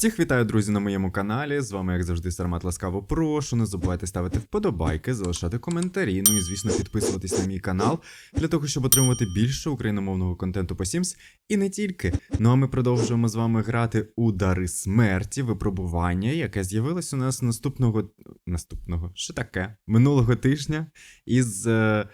Всіх вітаю, друзі, на моєму каналі. З вами, як завжди, Сармат Ласкаво. Прошу, не забувайте ставити вподобайки, залишати коментарі, ну і, звісно, підписуватись на мій канал для того, щоб отримувати більше україномовного контенту по Sims. І не тільки. Ну а ми продовжуємо з вами грати у Дари смерті, випробування, яке з'явилось у нас наступного. Наступного, що таке? Минулого тижня із. Е...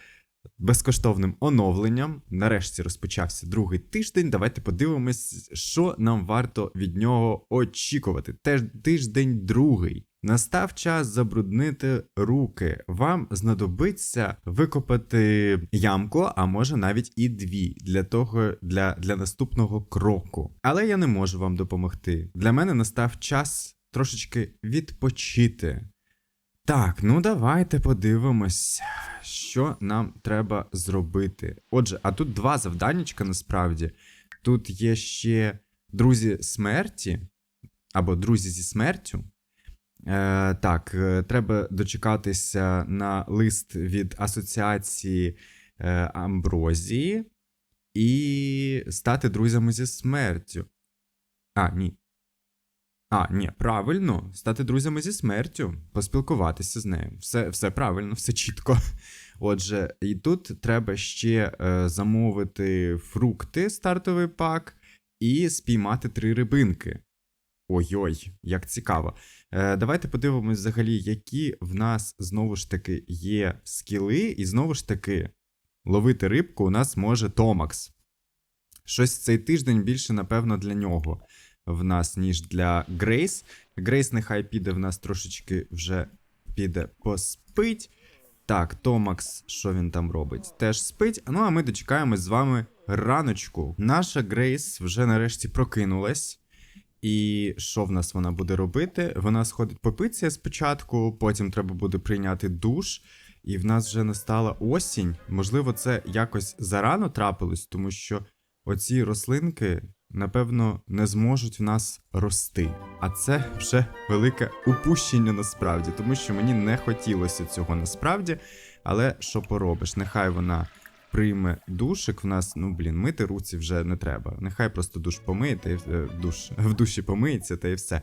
Безкоштовним оновленням. Нарешті розпочався другий тиждень. Давайте подивимось, що нам варто від нього очікувати. Теж тиждень другий. Настав час забруднити руки. Вам знадобиться викопати ямку, а може навіть і дві для того для, для наступного кроку. Але я не можу вам допомогти. Для мене настав час трошечки відпочити. Так, ну давайте подивимось, що нам треба зробити. Отже, а тут два завданнячка насправді. Тут є ще друзі смерті, або друзі зі смертю. Е, Так, е, треба дочекатися на лист від Асоціації е, Амброзії і стати друзями зі смертю. А, ні. А, ні, правильно, стати друзями зі смертю, поспілкуватися з нею. Все все правильно, все чітко. Отже, і тут треба ще е, замовити фрукти, стартовий пак, і спіймати три рибинки. Ой-ой, як цікаво. Е, Давайте подивимось взагалі, які в нас знову ж таки є скіли, і знову ж таки ловити рибку у нас може Томакс. Щось цей тиждень більше, напевно, для нього в нас, ніж для Грейс. Грейс нехай піде в нас трошечки вже піде поспить. Так, Томакс, що він там робить? Теж спить. Ну, а ми дочекаємось з вами раночку. Наша Грейс вже нарешті прокинулась. І що в нас вона буде робити? Вона сходить попитися спочатку, потім треба буде прийняти душ. І в нас вже настала осінь. Можливо, це якось зарано трапилось, тому що оці рослинки напевно, не зможуть в нас рости. А це вже велике упущення насправді, тому що мені не хотілося цього насправді. Але що поробиш? Нехай вона прийме душик. В нас, ну блін, мити руці вже не треба. Нехай просто душ помиє, та й е, душ в душі помиється, та й все.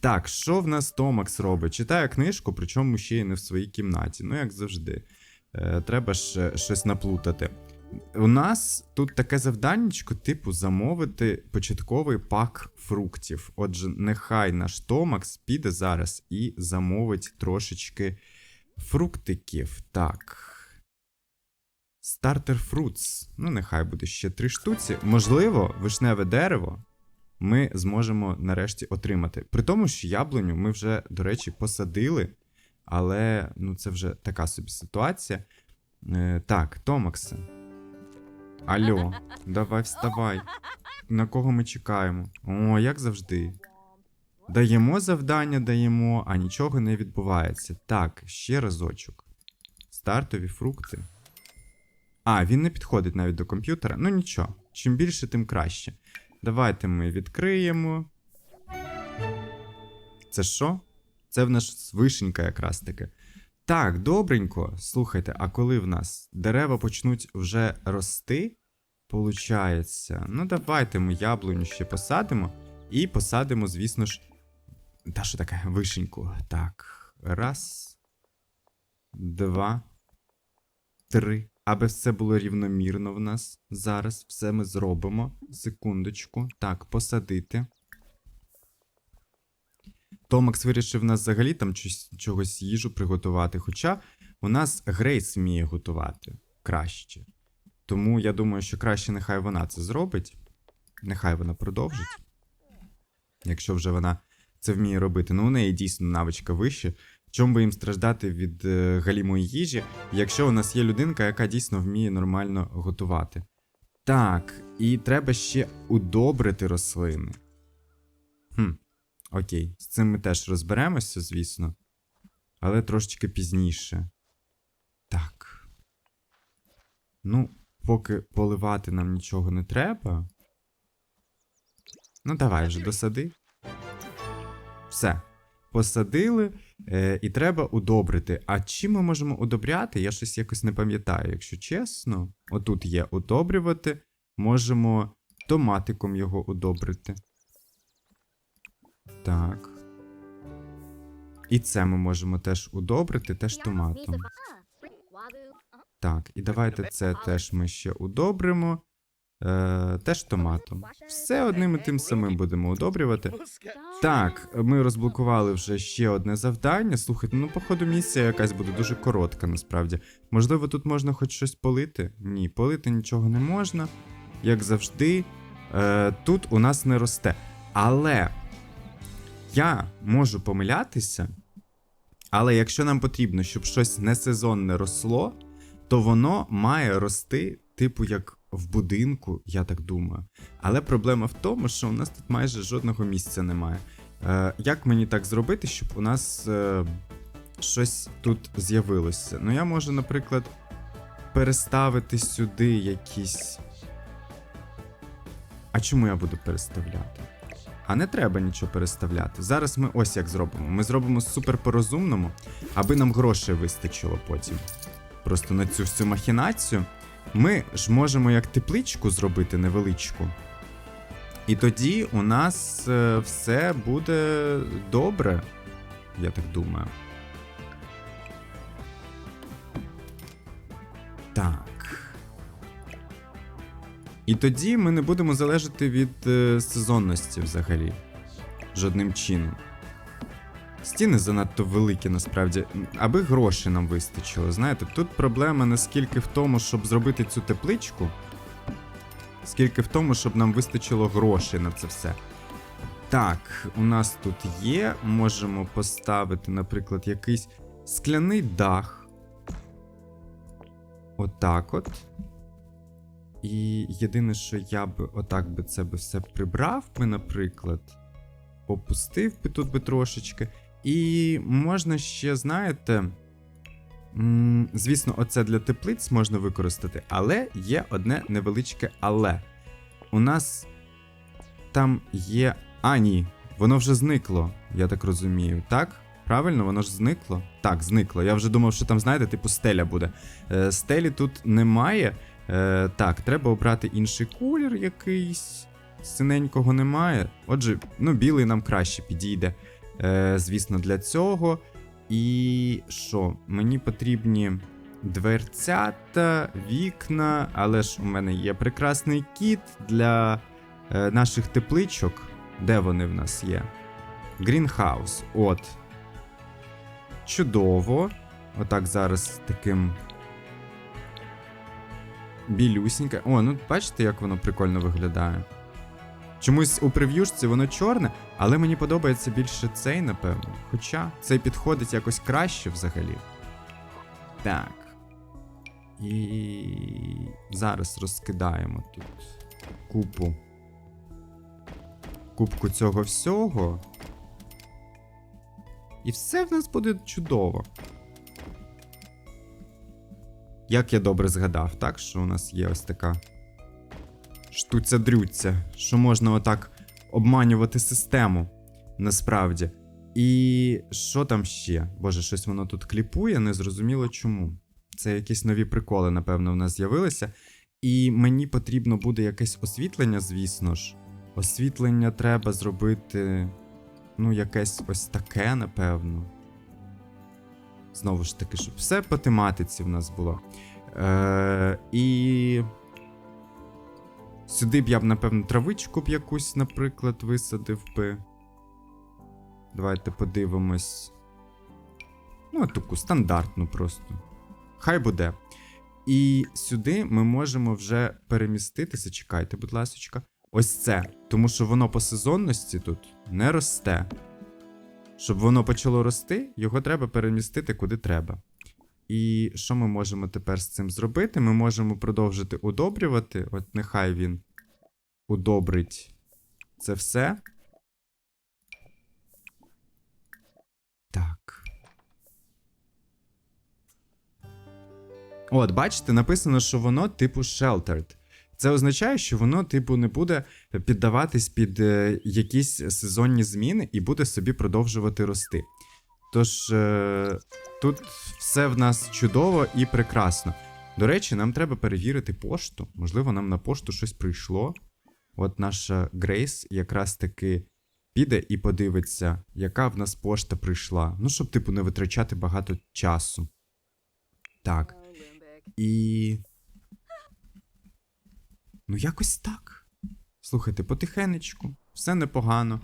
Так, що в нас Томакс робить? Читає книжку, причому ще й не в своїй кімнаті. Ну, як завжди. Е, Треба ж щось наплутати. У нас тут таке завданнячко, типу, замовити початковий пак фруктів. Отже, нехай наш Томакс піде зараз і замовить трошечки фруктиків. Так. Стартер фрутс. Ну, нехай буде ще три штуці. Можливо, вишневе дерево ми зможемо нарешті отримати. При тому, що яблуню ми вже, до речі, посадили. Але ну, це вже така собі ситуація. Е, Так, Томаксе. Алло, давай вставай. На кого ми чекаємо? О, як завжди. Даємо завдання, даємо, а нічого не відбувається. Так, ще разочок. Стартові фрукти. А, він не підходить навіть до комп'ютера. Ну нічого. Чим більше, тим краще. Давайте ми відкриємо. Це що? Це в нас вишенька якраз таки. Так, добренько. Слухайте, а коли в нас дерева почнуть вже рости, получається. Ну, давайте ми яблуню ще посадимо. І посадимо, звісно ж. Та що таке? Вишеньку. Так. Раз. Два. Три. Аби все було рівномірно в нас. Зараз все ми зробимо. Секундочку. Так, посадити. Томакс вирішив нас взагалі там чогось їжу приготувати. Хоча у нас Грейс вміє готувати краще. Тому я думаю, що краще нехай вона це зробить. Нехай вона продовжить. Якщо вже вона це вміє робити. Ну, у неї дійсно навичка вища. Чому би їм страждати від е, галімої їжі, якщо у нас є людинка, яка дійсно вміє нормально готувати? Так, і треба ще удобрити рослини. Хм. Окей, з цим ми теж розберемося, звісно. Але трошечки пізніше. Так. Ну, поки поливати нам нічого не треба. Ну, давай вже досади. Все. Посадили, е, і треба удобрити. А чим ми можемо удобряти? Я щось якось не пам'ятаю, якщо чесно. Отут є удобрювати. Можемо томатиком його удобрити. Так. І це ми можемо теж удобрити, теж томатом. Так, і давайте це теж ми ще удобримо. Е, теж томатом. Все одним і тим самим будемо удобрювати. Так, ми розблокували вже ще одне завдання. Слухайте, ну, походу, місія якась буде дуже коротка, насправді. Можливо, тут можна хоч щось полити? Ні, полити нічого не можна. Як завжди, е, тут у нас не росте. Але я можу помилятися. Але якщо нам потрібно, щоб щось несезонне росло, то воно має рости, типу, як в будинку, я так думаю. Але проблема в тому, що у нас тут майже жодного місця немає. Е, як мені так зробити, щоб у нас е, щось тут з'явилося? Ну, я можу, наприклад, переставити сюди якісь. А чому я буду переставляти? А не треба нічого переставляти. Зараз ми ось як зробимо. Ми зробимо супер по-розумному, аби нам грошей вистачило потім. Просто на цю всю махінацію. Ми ж можемо як тепличку зробити невеличку. І тоді у нас е, все буде добре, я так думаю. І тоді ми не будемо залежати від е, сезонності взагалі. Жодним чином. Стіни занадто великі, насправді, аби грошей нам вистачило. Знаєте, тут проблема не скільки в тому, щоб зробити цю тепличку, скільки в тому, щоб нам вистачило грошей на це все. Так, у нас тут є. Можемо поставити, наприклад, якийсь скляний дах. Отак от. І єдине, що я би отак би це би все прибрав би, наприклад. Опустив би тут би трошечки. І можна ще, знаєте. Звісно, оце для теплиць можна використати, але є одне невеличке але. У нас там є. А, ні, воно вже зникло, я так розумію, так? Правильно, воно ж зникло? Так, зникло. Я вже думав, що там, знаєте, типу стеля буде. Е, стелі тут немає. Е, так, треба обрати інший колір якийсь. Синенького немає. Отже, ну, білий нам краще підійде. Е, звісно, для цього. І що? Мені потрібні дверцята, вікна, але ж у мене є прекрасний кіт для е, наших тепличок. Де вони в нас є? Грінхаус. От. Чудово. Отак зараз таким. Білюсіньке. О, ну бачите, як воно прикольно виглядає. Чомусь у прев'юшці воно чорне, але мені подобається більше цей, напевно. Хоча цей підходить якось краще взагалі. Так. І зараз розкидаємо тут купу. Кубку цього всього. І все в нас буде чудово. Як я добре згадав, так, що у нас є ось така штуця-дрюця, що можна отак обманювати систему насправді. І що там ще? Боже, щось воно тут кліпує, незрозуміло чому. Це якісь нові приколи, напевно, в нас з'явилися. І мені потрібно буде якесь освітлення, звісно ж. Освітлення треба зробити. Ну, якесь ось таке, напевно. Знову ж таки, щоб все по тематиці в нас було. Е, і. Сюди б я б, напевно, травичку б якусь, наприклад, висадив би. Давайте подивимось. Ну, таку стандартну просто. Хай буде. І сюди ми можемо вже переміститися. Чекайте, будь ласка. Ось це. Тому що воно по сезонності тут не росте. Щоб воно почало рости, його треба перемістити куди треба. І що ми можемо тепер з цим зробити? Ми можемо продовжити удобрювати. От нехай він удобрить це все. Так. От, бачите, написано, що воно типу sheltered. Це означає, що воно, типу, не буде піддаватись під е, якісь сезонні зміни і буде собі продовжувати рости. Тож, е, тут все в нас чудово і прекрасно. До речі, нам треба перевірити пошту. Можливо, нам на пошту щось прийшло. От наша Грейс якраз таки піде і подивиться, яка в нас пошта прийшла. Ну, щоб, типу, не витрачати багато часу. Так. І. Ну, якось так. Слухайте, потихенечку, все непогано.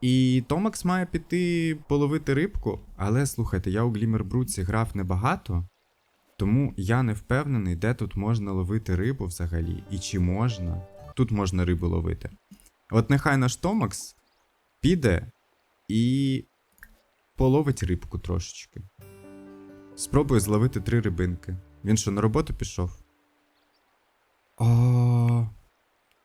І Томакс має піти половити рибку, але слухайте, я у Глімер Бруці грав небагато, тому я не впевнений, де тут можна ловити рибу взагалі, і чи можна. Тут можна рибу ловити. От нехай наш Томакс піде і половить рибку трошечки. Спробує зловити три рибинки. Він що, на роботу пішов? О,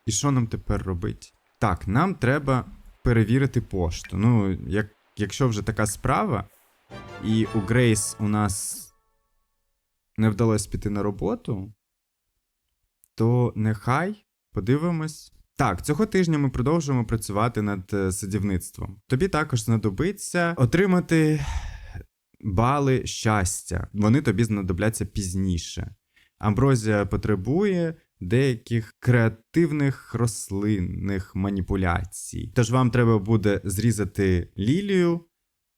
і що нам тепер робити? Так, нам треба перевірити пошту. Ну, як, якщо вже така справа, і у Грейс у нас не вдалося піти на роботу, то нехай подивимось. Так, цього тижня ми продовжуємо працювати над е, садівництвом. Тобі також знадобиться отримати бали щастя. Вони тобі знадобляться пізніше. Амброзія потребує деяких креативних рослинних маніпуляцій. Тож вам треба буде зрізати лілію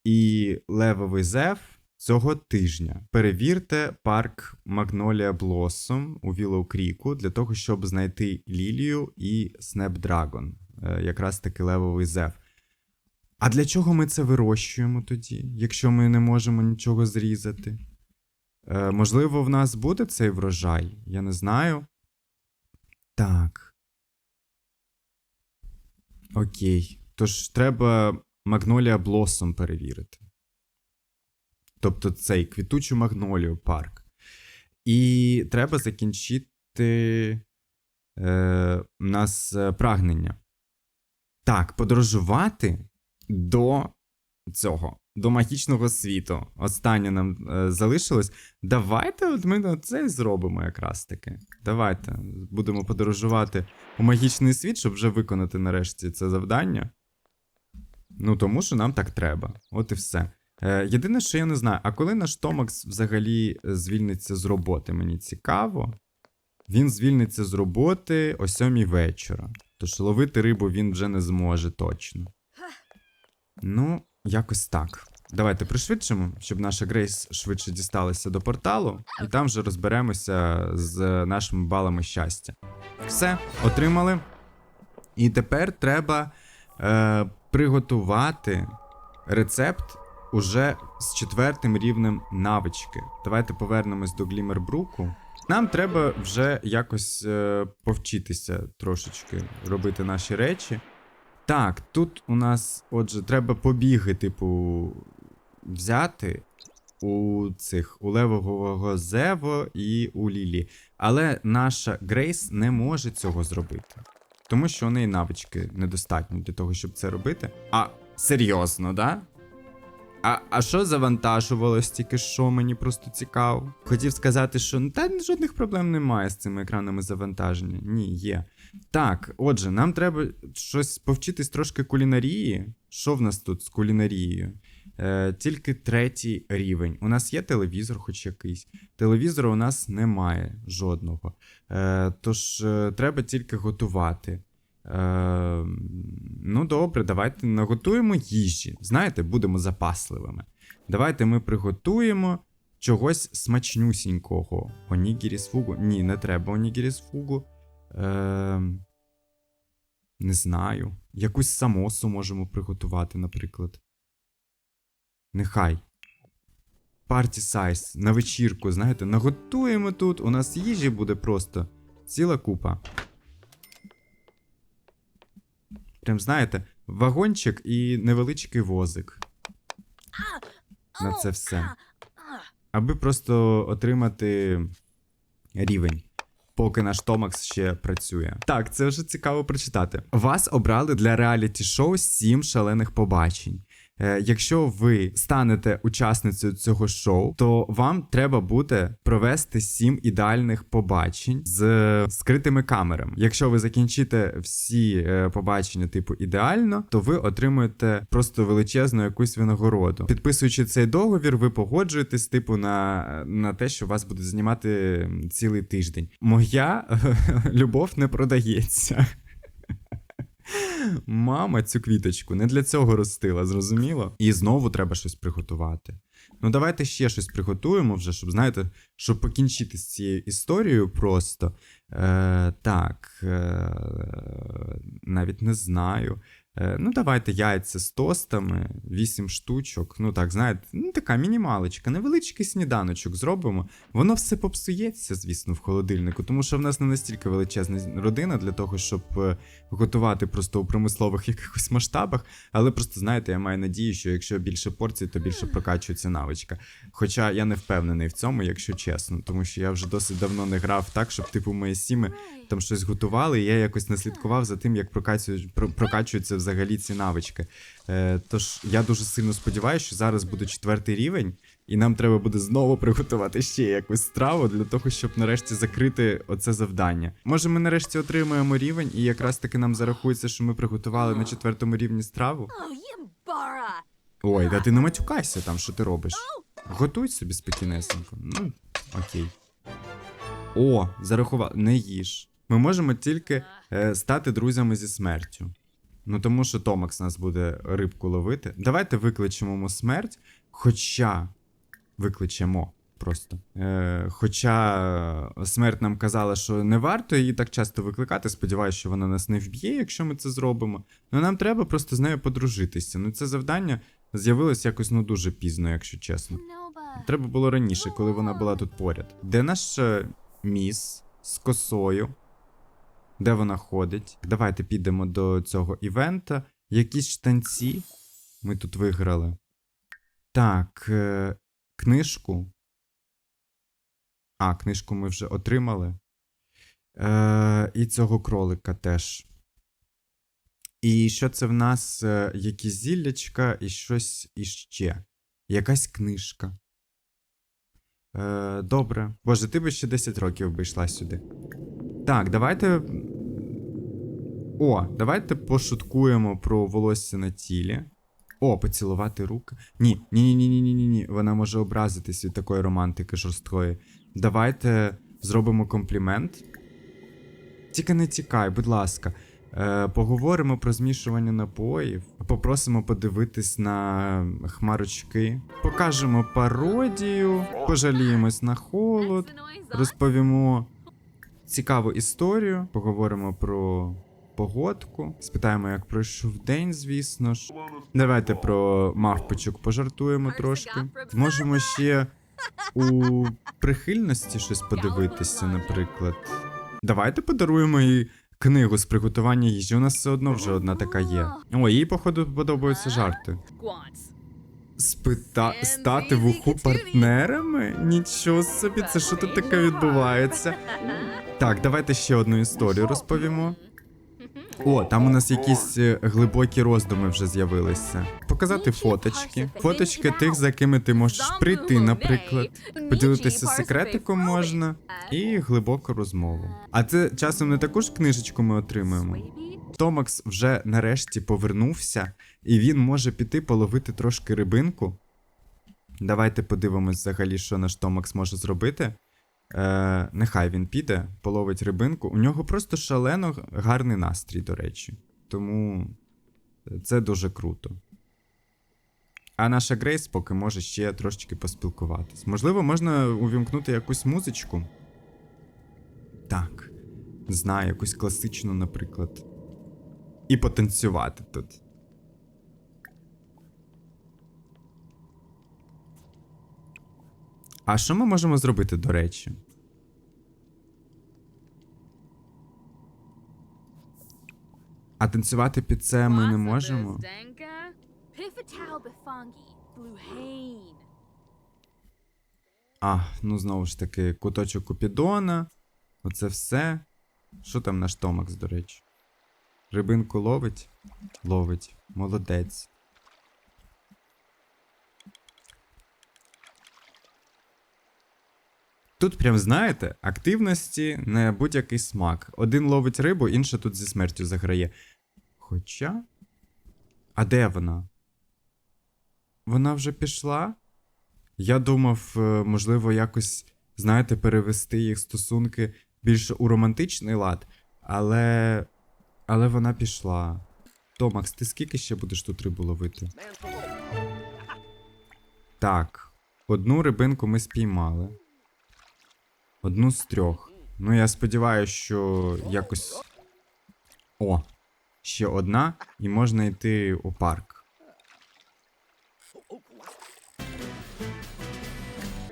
і левовий зев цього тижня. Перевірте парк Магнолія Блоссом у Вілоу Кріку для того, щоб знайти лілію і Snapdragon, е, якраз таки левовий зев. А для чого ми це вирощуємо тоді, якщо ми не можемо нічого зрізати? Е, можливо, в нас буде цей врожай, я не знаю. Так. Окей. Тож треба Магнолія Блосом перевірити. Тобто цей квітучу магнолію парк. І треба закінчити е, у нас е, прагнення. Так, подорожувати до цього, до магічного світу. Останнє нам е, залишилось. Давайте от ми це і зробимо якраз таки. Давайте будемо подорожувати у магічний світ, щоб вже виконати нарешті це завдання. Ну, тому що нам так треба. От і все. Е, єдине, що я не знаю, а коли наш Томакс взагалі е, звільниться з роботи, мені цікаво. Він звільниться з роботи о сьомій вечора. Тож ловити рибу він вже не зможе точно. Ну, якось так. Давайте пришвидшимо, щоб наша Грейс швидше дісталася до порталу, і там вже розберемося з нашими балами щастя. Все, отримали. І тепер треба е, приготувати рецепт уже з четвертим рівнем навички. Давайте повернемось до Глімербруку. Нам треба вже якось е, повчитися трошечки робити наші речі. Так, тут у нас, отже, треба побіги, типу, взяти у цих у левого Зево і у Лілі. Але наша Грейс не може цього зробити. Тому що у неї навички недостатньо для того, щоб це робити. А серйозно, да? А а що завантажувалось тільки що, мені просто цікаво. Хотів сказати, що ну, та жодних проблем немає з цими екранами завантаження. Ні, є. Так, отже, нам треба щось повчитись трошки кулінарії. Що в нас тут з кулінарією? Е, Тільки третій рівень. У нас є телевізор, хоч якийсь. Телевізору у нас немає жодного. Е, Тож е, треба тільки готувати. Е, Ну, добре, давайте наготуємо їжі. Знаєте, будемо запасливими. Давайте ми приготуємо чогось смачнюсінького. Онігірі з фугу. Ні, не треба онігірі з фугу. Е, Не знаю. Якусь самосу можемо приготувати, наприклад. Нехай. Парті сайз на вечірку, знаєте, наготуємо тут. У нас їжі буде просто ціла купа. Прям знаєте, вагончик і невеличкий возик. На це все. Аби просто отримати рівень. Поки наш Томакс ще працює. Так, це вже цікаво прочитати. Вас обрали для реаліті шоу сім шалених побачень. Е, якщо ви станете учасницею цього шоу, то вам треба буде провести сім ідеальних побачень з скритими камерами. Якщо ви закінчите всі е, побачення, типу ідеально, то ви отримуєте просто величезну якусь винагороду. Підписуючи цей договір, ви погоджуєтесь, типу, на, на те, що вас буде знімати цілий тиждень. Моя любов не продається. Мама цю квіточку не для цього ростила, зрозуміло? І знову треба щось приготувати. Ну, давайте ще щось приготуємо вже, щоб, знаєте, щоб покінчити з цією історією просто. Е, так, е, навіть не знаю. Е, ну, давайте яйця з тостами, 8 штучок. Ну так, знаєте, ну така мінімалочка, невеличкий сніданочок зробимо. Воно все попсується, звісно, в холодильнику, тому що в нас не настільки величезна родина для того, щоб е, готувати просто у промислових якихось масштабах. Але просто знаєте, я маю надію, що якщо більше порцій, то більше прокачується навичка. Хоча я не впевнений в цьому, якщо чесно, тому що я вже досить давно не грав так, щоб типу мої сіми там щось готували, і я якось не слідкував за тим, як прокачують, прокачуються взагалі ці навички. Е, тож я дуже сильно сподіваюся, що зараз буде четвертий рівень, і нам треба буде знову приготувати ще якусь страву для того, щоб нарешті закрити оце завдання. Може, ми нарешті отримаємо рівень, і якраз таки нам зарахується, що ми приготували на четвертому рівні страву. Ой, та ти не матюкайся там, що ти робиш. Готуй собі спокійнесенько. Ну, окей. О, зарахував. Не їж. Ми можемо тільки е, стати друзями зі смертю. Ну тому що Томакс нас буде рибку ловити. Давайте викличемо смерть. Хоча. Викличемо просто. Е, хоча смерть нам казала, що не варто її так часто викликати. Сподіваюся, що вона нас не вб'є, якщо ми це зробимо. Ну нам треба просто з нею подружитися. Ну це завдання з'явилось якось ну дуже пізно, якщо чесно. Треба було раніше, коли вона була тут поряд. Де наш е, міс з косою? Де вона ходить? Давайте підемо до цього івента. Якісь штанці ми тут виграли. Так, е, книжку. А, книжку ми вже отримали. Е, і цього кролика теж. І що це в нас? Е, якісь зіллячка і щось іще. Якась книжка. Е, добре. Боже, ти би ще 10 років би йшла сюди. Так, давайте. О, давайте пошуткуємо про волосся на тілі. О, поцілувати руки. Ні, ні, ні, ні, ні, ні, ні. Вона може образитись від такої романтики жорсткої. Давайте зробимо комплімент. Тільки не тікай, будь ласка. Е, поговоримо про змішування напоїв. Попросимо подивитись на хмарочки. Покажемо пародію, пожаліємось на холод, розповімо цікаву історію, поговоримо про погодку, спитаємо, як пройшов день, звісно ж. Давайте про мавпочок пожартуємо трошки. Можемо ще у прихильності щось подивитися, наприклад. Давайте подаруємо їй книгу з приготування їжі. У нас все одно вже одна така є. О, їй, походу, подобаються жарти. Спита... Стати в уху партнерами? Нічого собі, це що тут таке відбувається? Так, давайте ще одну історію розповімо. О, там у нас якісь е, глибокі роздуми вже з'явилися. Показати фоточки. Фоточки тих, за якими ти можеш прийти, наприклад. Поділитися секретиком можна і глибоку розмову. А це часом не таку ж книжечку ми отримуємо. Томакс вже нарешті повернувся, і він може піти половити трошки рибинку. Давайте подивимось взагалі, що наш Томакс може зробити. Е, нехай він піде, половить рибинку. У нього просто шалено гарний настрій, до речі. Тому це дуже круто. А наша Грейс поки може ще трошечки поспілкуватись. Можливо, можна увімкнути якусь музичку. Так. Знаю, якусь класичну, наприклад. І потанцювати тут. А що ми можемо зробити, до речі? А танцювати під це ми не можемо. А, ну знову ж таки, куточок Купідона. Оце все. Що там наш Томакс, до речі? Рибинку ловить? Ловить. Молодець. Тут прям знаєте, активності на будь-який смак. Один ловить рибу, інший тут зі смертю заграє. Хоча. А де вона? Вона вже пішла? Я думав, е, можливо, якось, знаєте, перевести їх стосунки більше у романтичний лад, але. Але вона пішла. Томакс, ти скільки ще будеш тут рибу ловити? Так. Одну рибинку ми спіймали. Одну з трьох. Ну, я сподіваюся, що якось. О! Ще одна, і можна йти у парк.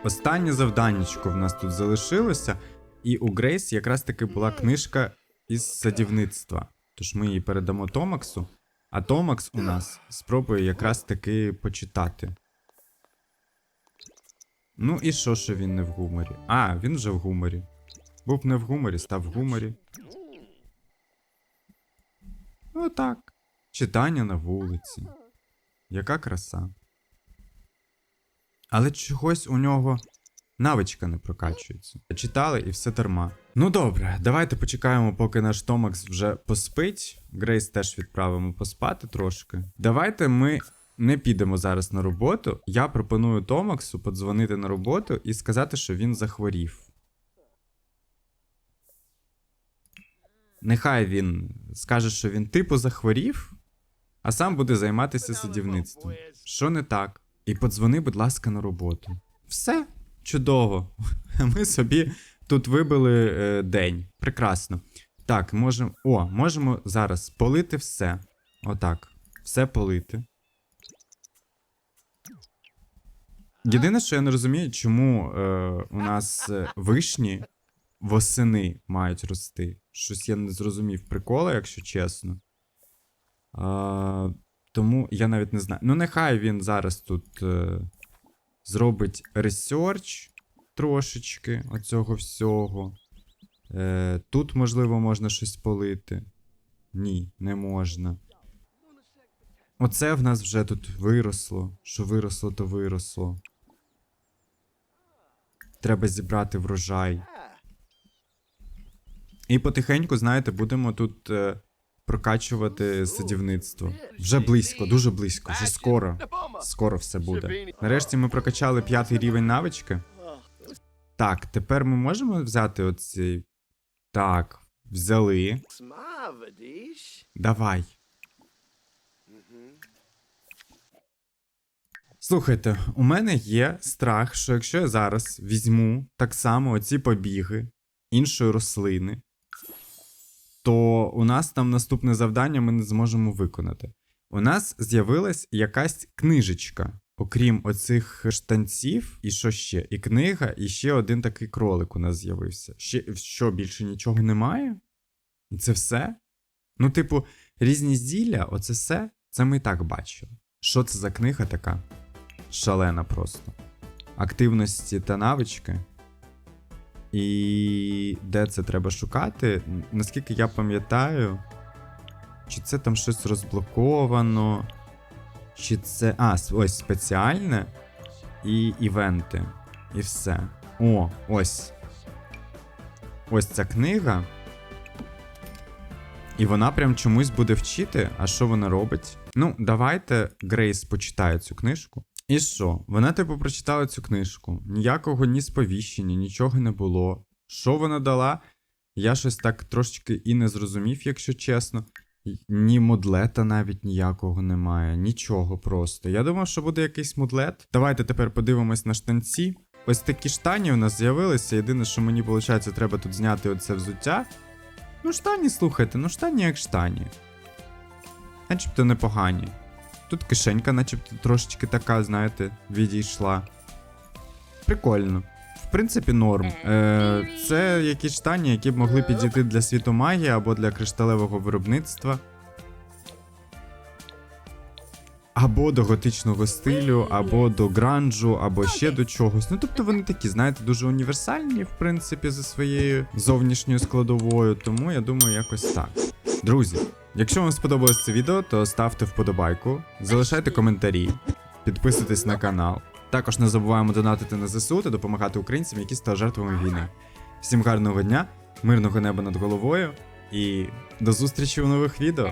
Останнє завданнячко в нас тут залишилося, і у Грейс якраз таки була книжка із садівництва. Тож ми її передамо Томаксу, а Томакс у нас спробує якраз таки почитати. Ну і що, що він не в гуморі? А, він вже в гуморі. Був не в гуморі, став в гуморі. Отак. Читання на вулиці. Яка краса. Але чогось у нього навичка не прокачується. Читали і все дарма. Ну добре, давайте почекаємо, поки наш Томакс вже поспить. Грейс теж відправимо поспати трошки. Давайте ми не підемо зараз на роботу. Я пропоную Томаксу подзвонити на роботу і сказати, що він захворів. Нехай він скаже, що він типу захворів, а сам буде займатися садівництвом. Що не так? І подзвони, будь ласка, на роботу. Все чудово. Ми собі тут вибили е, день. Прекрасно. Так, можемо. О, можемо зараз полити все. Отак. Все полити. Єдине, що я не розумію, чому е, у нас е, вишні восени мають рости. Щось я не зрозумів прикола, якщо чесно. А, тому я навіть не знаю. Ну, нехай він зараз тут е, зробить ресерч трошечки оцього всього. Е, тут, можливо, можна щось полити. Ні, не можна. Оце в нас вже тут виросло. Що виросло, то виросло. Треба зібрати врожай. І потихеньку, знаєте, будемо тут е, прокачувати садівництво. Вже близько, дуже близько, вже скоро. Скоро все буде. Нарешті ми прокачали п'ятий рівень навички. Так, тепер ми можемо взяти оцей. Так, взяли. Давай. Слухайте, у мене є страх, що якщо я зараз візьму так само оці побіги іншої рослини, то у нас там наступне завдання ми не зможемо виконати. У нас з'явилась якась книжечка, окрім оцих штанців, і що ще? І книга, і ще один такий кролик у нас з'явився. Ще що більше нічого немає? І це все? Ну, типу, різні зілля, оце все, це ми і так бачили. Що це за книга така? Шалена просто. Активності та навички. І де це треба шукати? Наскільки я пам'ятаю, чи це там щось розблоковано, чи це. А, ось спеціальне і івенти. І все. О, ось. Ось ця книга. І вона прям чомусь буде вчити, а що вона робить? Ну, давайте Грейс почитає цю книжку. І що? Вона, типу, прочитала цю книжку. Ніякого ні сповіщення, нічого не було. Що вона дала? Я щось так трошечки і не зрозумів, якщо чесно. Ні модлета навіть ніякого немає, нічого просто. Я думав, що буде якийсь модлет. Давайте тепер подивимось на штанці. Ось такі штані у нас з'явилися. Єдине, що мені виходить, треба тут зняти оце взуття. Ну, штані, слухайте, ну штані як штані. Начебто непогані. Тут кишенька, начебто трошечки така, знаєте, відійшла. Прикольно. В принципі, норм. Е, це якісь штані, які б могли підійти для світу магії або для кришталевого виробництва. Або до готичного стилю, або до гранжу, або ще до чогось. Ну, тобто вони такі, знаєте, дуже універсальні, в принципі, за своєю зовнішньою складовою, тому я думаю, якось так. Друзі, якщо вам сподобалось це відео, то ставте вподобайку, залишайте коментарі, підписуйтесь на канал. Також не забуваємо донатити на ЗСУ та допомагати українцям, які стали жертвами війни. Всім гарного дня, мирного неба над головою і до зустрічі у нових відео.